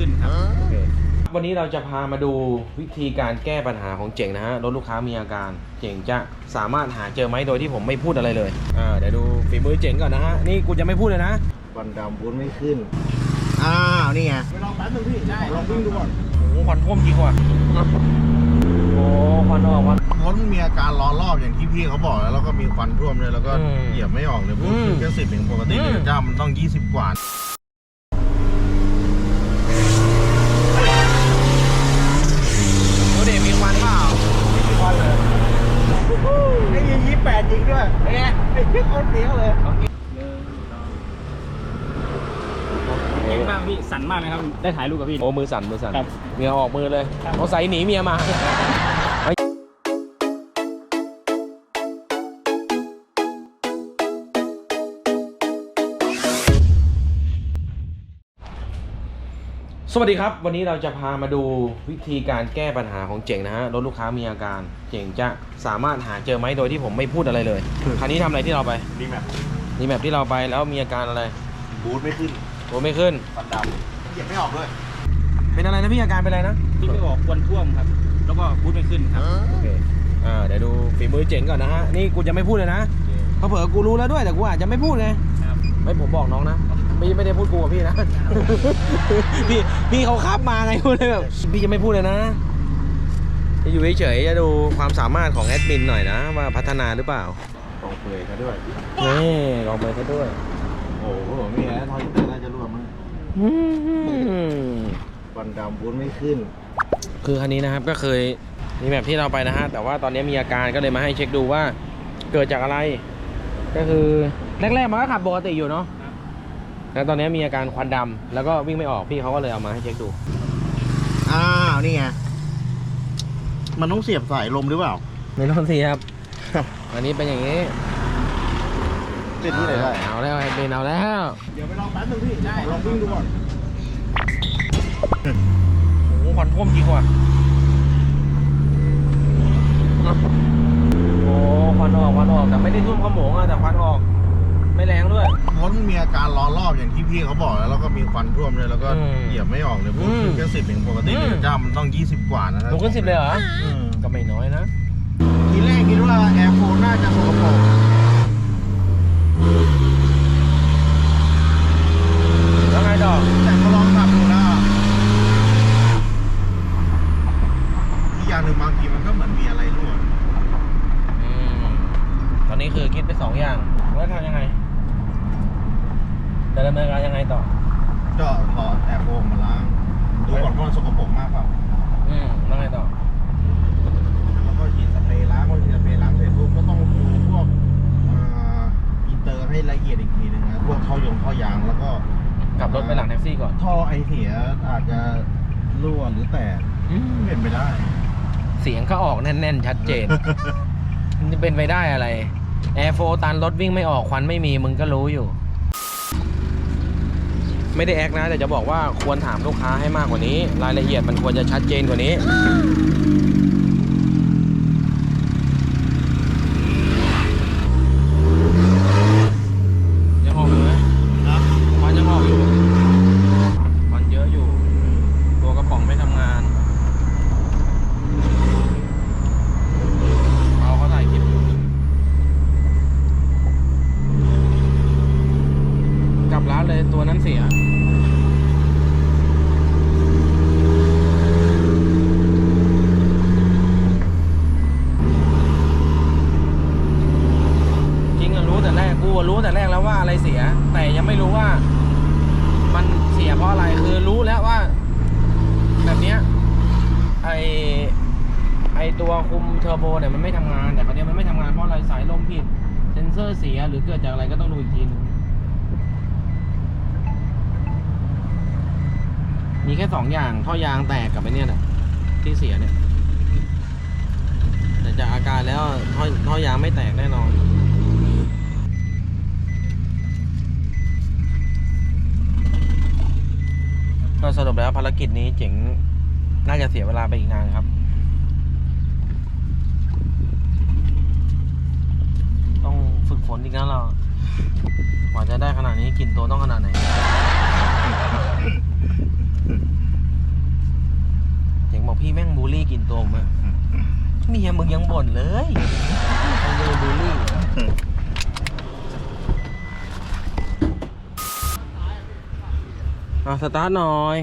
ขึ้นครับวันนี้เราจะพามาดูวิธีการแก้ปัญหาของเจ๋งนะฮะรถลูกค้ามีอาการเจ๋งจะสามารถหาเจอไหมโดยที่ผมไม่พูดอะไรเลยอ่าเดี๋ยวดูฝีมือเจ๋งก่อนนะฮะนี่กูจะไม่พูดเลยนะควันดำวุ้นไม่ขึ้นอ้าวนี่ไงไปลองแป๊บนึงพี่ได้ลองวิ่งดูก่อนโอ้โหควันท่วมจริงว่ะโอ้ควันออกควันรถมีอาการล้อรอบอย่างที่พี่เขาบอกแล้วแล้วก็มีควันท่วมเลยแล้วก็อืมเหยียบไม่ออกเลยพูดอืมแค่สิบเองปกติอืมเนี่ยเจ้ามันต้อง20กว่า ดูเด็มีควันเปล่า ไอ้ยี่ยี่แปดจริงด้วย เป็นไง ไอ้ยี่โคตรเสียวเลยเก่งมากพี่สั่นมากนะครับ ได้ถ่ายรูปกับพี่ โอ้มือสั่นมือสั่นครับ เมียออกมือเลยครับเขาใส่หนีเมียมา สวัสดีครับ วันนี้เราจะพามาดูวิธีการแก้ปัญหาของเจ๋งนะฮะรถลูกค้ามีอาการเจ๋งจะสามารถหาเจอไหมโดยที่ผมไม่พูดอะไรเลยคราวนี้ทำอะไรที่เราไปดีแมปนี่แบบที่เราไปแล้วมีอาการอะไรบูทไม่ขึ้นโอ้ไม่ขึ้นควันดำเหยียบไม่ออกด้วยเป็นอะไรนะพี่อาการเป็นอะไรนะพี่ไม่ออกควนท่วมครับ แล้วก็บูทไม่ขึ้นครับโอเคอ่าเดี๋ยวดูฝีมือเจ๋งก่อนนะฮะนี่กูจะไม่พูดเลยนะเพราะเผื่อกูรู้แล้วด้วยแต่กูอาจจะไม่พูดไงครับไม่ผมบอกน้องนะ ไม่ไม่ได้พูดกูกับพี่นะ พี่พี่เขาคับมาไงกูเลยแบบพี่จะไม่พูดเลยนะจะอยู่เฉยๆจะดูความสามารถของแอดมินหน่อยนะ ว่าพัฒนาหรือเปล่าตรงเปลือยซะด้วย นี่ลองไปซะด้วย โอ้โหมีแอร์ทอยเตอร์น่าจะรั่วมั้งอืมควันดำวุ้นไม่ขึ้น คือคันนี้นะครับก็เคยมีแบบที่เราไปนะฮะ แต่ว่าตอนนี้มีอาการก็เลยมาให้เช็คดูว่าเกิดจากอะไร ก็คือแรกๆมันก็ขับปกติอยู่เนาะครับ แล้วตอนนี้มีอาการควันดำแล้วก็วิ่งไม่ออกพี่เขาก็เลยเอามาให้เช็คดู อ้าว นี่ไง มันต้องเสียบสายลมหรือเปล่า ไม่ต้องสิครับ อันนี้เป็นอย่างนี้ติดที่ไหนได้เอาแล้วไอ้เบนเอาแล้ว เดี๋ยวไปลองแป๊บนึงพี่ได้ลองวิ่งดูก่อน โอ้โหควันท่วมจริงว่ะ โอ้ควันออกควันออกแต่ไม่ได้ท่วมขโมงอะแต่ควันออก ไม่แรงด้วย รถมีอาการล้อรอบอย่างที่พี่เขาบอกแล้วแล้วก็มีควันท่วมเลยแล้วก็อืมเหยียบไม่ออกเลยพูดอืมแค่สิบเองปกติอืมเนี่ยเจ้ามันต้อง 20 กว่านะลงขึ้นสิบเลยเหรอ อืมก็ไม่น้อยนะ ทีแรกคิดว่าแอร์โฟนน่าจะสกปรกแล้วไงต่อแต่พอลองขับดูแล้วอีกอย่างหนึ่งบางทีมันก็เหมือนมีอะไรรั่ว อืม ตอนนี้คือคิดไปสองอย่าง แล้วทำยังไงจะดำเนินการยังไงต่อ ก็ถอดแอร์โฟนมาล้างดูก่อนว่ามันสกปรกมากเปล่าอืมแล้วไงต่อ แล้วก็ฉีดสเปรย์ล้างพอฉีดสเปรย์ล้างเสร็จปุ๊บก็ต้องดูพวกอ่าอินเตอร์ให้ละเอียดอีกทีหนึงนะพวกท่อยงท่อยางแล้วก็กลับรถไปหลังแท็กซี่ก่อนท่อไอเสียอาจจะรั่วหรือแตกเป็นไปได้ เสียงก็ออกแน่น ๆ ชัดเจน มันจะเป็นไปได้อะไร แอร์โฟตันรถวิ่งไม่ออกควันไม่มีมึงก็รู้อยู่ ไม่ได้แอคนะ แต่จะบอกว่าควรถามลูกค้าให้มากกว่านี้ รายละเอียดมันควรจะชัดเจนกว่านี้ ยังออกอยู่ไหม ครับ ควันยังออกอยู่ควันเยอะอยู่ ตัวกระป๋องไม่ทำงาน เอาเขาถ่ายคลิปอยู่กลับร้านเลยตัวนั้นเสีย จริงอะรู้แต่แรกกูอะรู้แต่แรกแล้วว่าอะไรเสีย แต่ยังไม่รู้ว่า มันเสียเพราะอะไรคือรู้แล้วว่า แบบเนี้ยไอไอตัว คุมเทอร์โบเนี่ยมันไม่ทำงาน แต่คราวนี้มันไม่ทำงานเพราะอะไรสายลมผิด เซนเซอร์เสียหรือเกิดจากอะไรก็ต้องดูอีกทีนึงมีแค่สองอย่างท่อยางแตกกับไอเนี่ยแหละที่เสียเนี่ย แต่จากอาการแล้วท่อท่อยางไม่แตกแน่นอนก็สรุปแล้วภารกิจนี้เจ๋งน่าจะเสียเวลาไปอีกนานครับ ฝึกฝนอีกนะเรากว่าจะได้ขนาดนี้กลิ่นตัวต้องขนาดไหนเจ๋งบอกพี่แม่งบูลลี่กลิ่นตัวผมอะเมียมึงยังบ่นเลยไอ้เรื่บูลลี่อะสตาร์ทหน่อย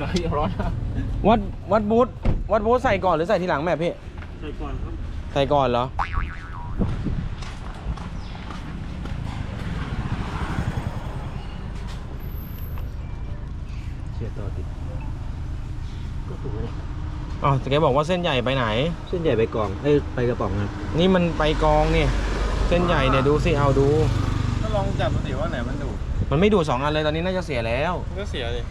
น้ำพี่น้อยร้อนนะวัดวัดบูธวัดบูธใส่ก่อนหรือใส่ทีหลังแม่พี่ ใส่ก่อนครับ ใส่ก่อนเหรอ เชียร์ต่อติดก็ถูกเลยอ๋อแต่แกบอกว่าเส้นใหญ่ไปไหน เส้นใหญ่ไปกล่องเอ้ยไปกระป๋องนะนี่มันไปกองนี่เส้นใหญ่เนี่ยดูสิเอาดู ก็ลองจับดูสิว่าไหนมันดู มันไม่ดูดสองอันเลยตอนนี้น่าจะเสียแล้ว มันก็เสียเลย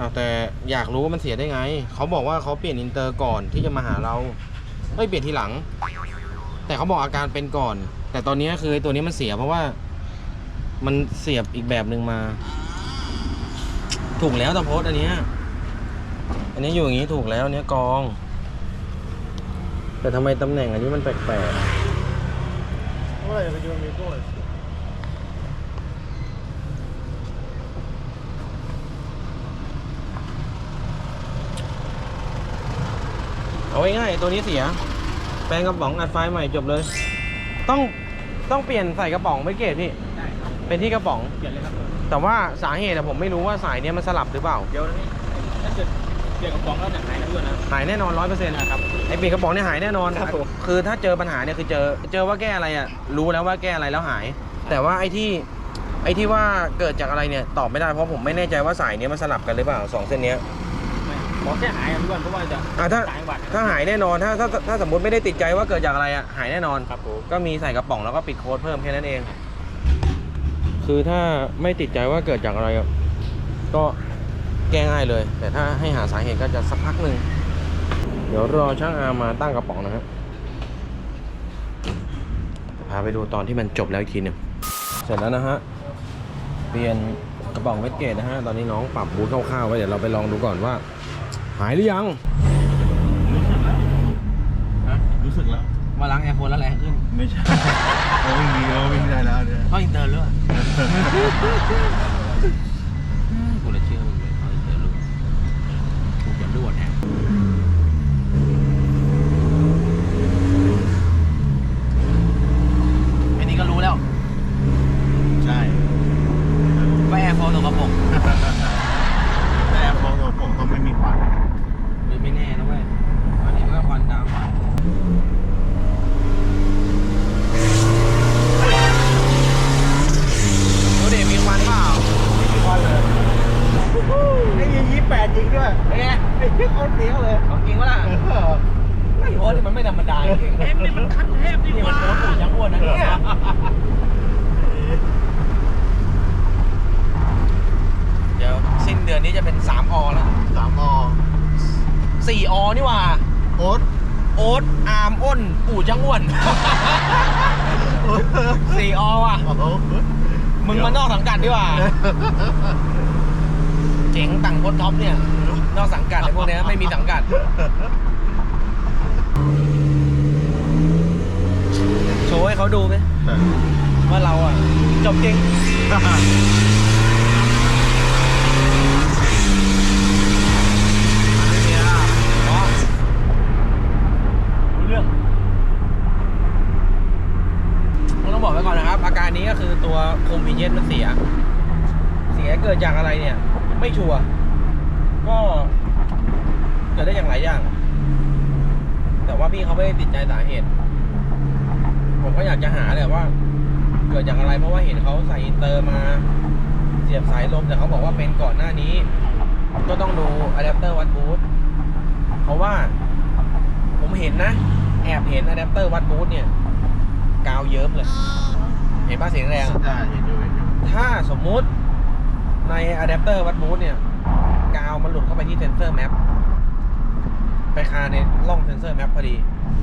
อ้าวแต่อยากรู้ว่ามันเสียได้ไง เขาบอกว่าเขาเปลี่ยนอินเตอร์ก่อนที่จะมาหาเราเอ้ยเปลี่ยนทีหลัง แต่เขาบอกอาการเป็นก่อน แต่ตอนนี้คือตัวนี้มันเสียเพราะว่า มันเสียบอีกแบบหนึ่งมา ถูกแล้วตะโพสอันเนี้ยอันนี้อยู่อย่างนี้ถูกแล้วเนี้ยกอง แต่ทำไมตำแหน่งอันนี้มันแปลกเมื่อไหร่จะไปยูมิโก้ ๆ เอาง่ายๆตัวนี้เสีย แปลงกระป๋องอัดไฟใหม่จบเลย ต้องต้องเปลี่ยนใส่กระป๋องไม่เกตพี่ได้ครับเป็นที่กระป๋อง เปลี่ยนเลยครับแต่ว่าสาเหตุอะผมไม่รู้ว่าสายเนี้ยมันสลับหรือเปล่าเดี๋ยวนะพี่ถ้าเกิดเปลี่ยนกระป๋องแล้วเนี่ยหายนะพี่ก่อนนะหายแน่นอนร้อยเปอร์เซ็นต์ครับ ไอเปลี่ยนกระป๋องเนี่ยหายแน่นอนครับผมคือถ้าเจอปัญหาเนี่ยคือเจอเจอว่าแก้อะไรอะรู้แล้วว่าแก้อะไรแล้วหาย แต่ว่าไอที่ไอที่ว่าเกิดจากอะไรเนี่ยตอบไม่ได้เพราะผมไม่แน่ใจว่าสายเนี้ยมันสลับกันหรือเปล่าสองเส้นเนี้ยไม่ ขอแค่หายนะพี่ก่อนเพราะว่าจะอะถ้าสายวัดถ้าหายแน่นอนถ้าถ้าถ้าสมมติไม่ได้ติดใจว่าเกิดจากอะไรอะหายแน่นอน ครับผมก็มีใส่กระป๋องแล้วก็ปิดโค้ดเพิ่มแค่นั้นเอง คือถ้าไม่ติดใจว่าเกิดจากอะไรอะก็แก้ง่ายเลย แต่ถ้าให้หาสาเหตุก็จะสักพักหนึ่ง เดี๋ยวรอช่างอาร์มมาตั้งกระป๋องนะครับพาไปดูตอนที่มันจบแล้วอีกทีหนึ่งเสร็จแล้วนะฮะ เปลี่ยนกระป๋องเวทเกตนะฮะ ตอนนี้น้องปรับบูทคร่าวๆไว้เดี๋ยวเราไปลองดูก่อนว่า หายหรือยังรู้สึกแล้ว มาล้างแอร์โฟนแล้วแรงขึ้น ไม่ใช่เราวิ่งดีเราวิ่งได้แล้วเนี่ยก็อินเตอร์เลยกูเลยเชื่อมึงเลยเขาอินเตอร์รู้กูจะรวดแฮะอันนี้ก็รู้แล้ว ใช่ ว่าแอร์โฟนตกกระป๋อง แต่พอตัวผมต้องไม่มีควัน ไม่แน่นะเว้ยอันนี้มันก็ควันดำดูดิมีควันเปล่า ไม่มีควันเลยไอ้ยี่ยี่แปดจริงด้วย เป็นไง ไอ้ยี่โคตรเสียวเลย ของจริงวะล่ะ เออ ไอ้โอ๊ตนี่มันไม่ธรรมดาจริง เอ็มนี่มันขั้นเทพดี นี่ ก มัน ว่า โอ๊ตปู่ยังอ้วนนะเนี่ย เดี๋ยวสิ้นเดือนนี้จะเป็น 3 อแล้ว สามอ 4 อ นี่หว่าโอ๊ตโอ๊ตอาร์มอ้นปู่จังอ้วน4อว่ะ โอ้โหมึงมานอกสังกัดดีกว่า เจ๋งตังพดท็อปเนี่ย นอกสังกัดไอ้พวกเนี้ยไม่มีสังกัด โชว์ให้เขาดูไหมว่าเราอะ จบจริง อ๋อรู้เรื่อง ต้องบอกไว้ก่อนนะครับ อาการนี้ก็คือตัวโคมพีเยสมันเสีย เสียเกิดจากอะไรเนี่ย ไม่ชัวร์ก็เกิดได้อย่างหลายอย่าง แต่ว่าพี่เขาไม่ได้ติดใจสาเหตุ ผมก็อยากจะหาแหละว่า เกิดจากอะไรเพราะว่าเห็นเขาใส่อินเตอร์มา เสียบสายลมแต่เขาบอกว่าเป็นก่อนหน้านี้ ก็ต้องดูอะแดปเตอร์วัดบูทเพราะว่า ผมเห็นนะ แอบเห็นอะแดปเตอร์วัดบูทเนี่ย กาวเยิ้มเลย เห็นป่ะเสียงแรงอะได้เห็นอยู่เห็นอยู่ถ้าสมมุติในอะแดปเตอร์วัดบูทเนี่ย กาวมันหลุดเข้าไปที่เซนเซอร์แมปไปคาในร่องเซนเซอร์แมปพอดี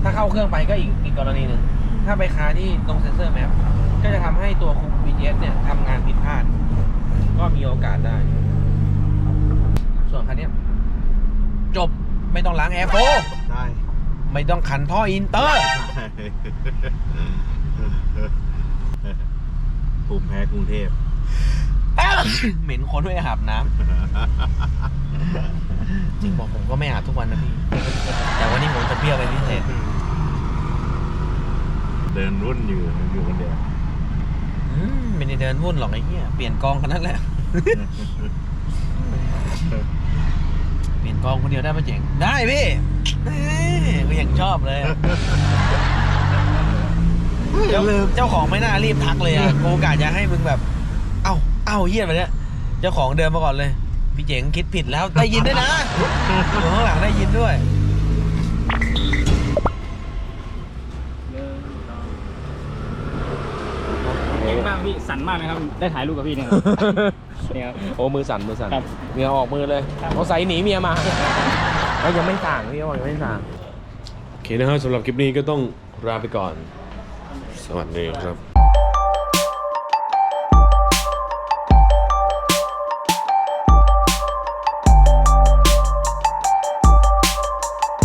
ถ้าเข้าเครื่องไปก็อีกอีกกรณีหนึ่ง ถ้าไปคาที่ตรงเซนเซอร์แมปก็จะทำให้ตัวคุม BTS เนี่ยทำงานผิดพลาด ก็มีโอกาสได้ ส่วนคันเนี้ยจบไม่ต้องล้างแอร์โฟใช่ ไม่ต้องขันท่ออินเตอร์ ภูมิแพ้กรุงเทพ เหม็นคนด้วยอาบน้ำจริงบอกผมก็ไม่อาบทุกวันนะพี่ แต่วันนี้ผมจะเปรี้ยวเป็นพิเศษเดินรุ่นอยู่อยู่คนเดียวอืมไม่ได้เดินวุ่นหรอกไอ้เหี้ยเปลี่ยนกองกันนั่นแหละ เปลี่ยนกองคนเดียวได้ไหมเจ๋งได้พี่ เอ้ยก็ยังชอบเลยอะเจ้าเจ้าของไม่น่ารีบทักเลยอะกูกะจะให้มึงแบบ เอ้าเอ้าเหี้ยไปเนี่ยเจ้าของเดินมาก่อนเลย พี่เจ๋งคิดผิดแล้วได้ยินด้วยนะอยู่ข้างหลังได้ยินด้วยเก่งมากพี่สั่นมากเลยครับ ได้ถ่ายรูปกับพี่เนี่ยนี่ครับ โอ้มือสั่นมือสั่นครับ เหงื่อออกมือเลยครับเขาใส่หนีเมียมา เขายังไม่สั่งพี่เขาบอกยังไม่สั่ง โอเคนะครับสำหรับคลิปนี้ก็ต้องลาไปก่อน สวัสดีครับ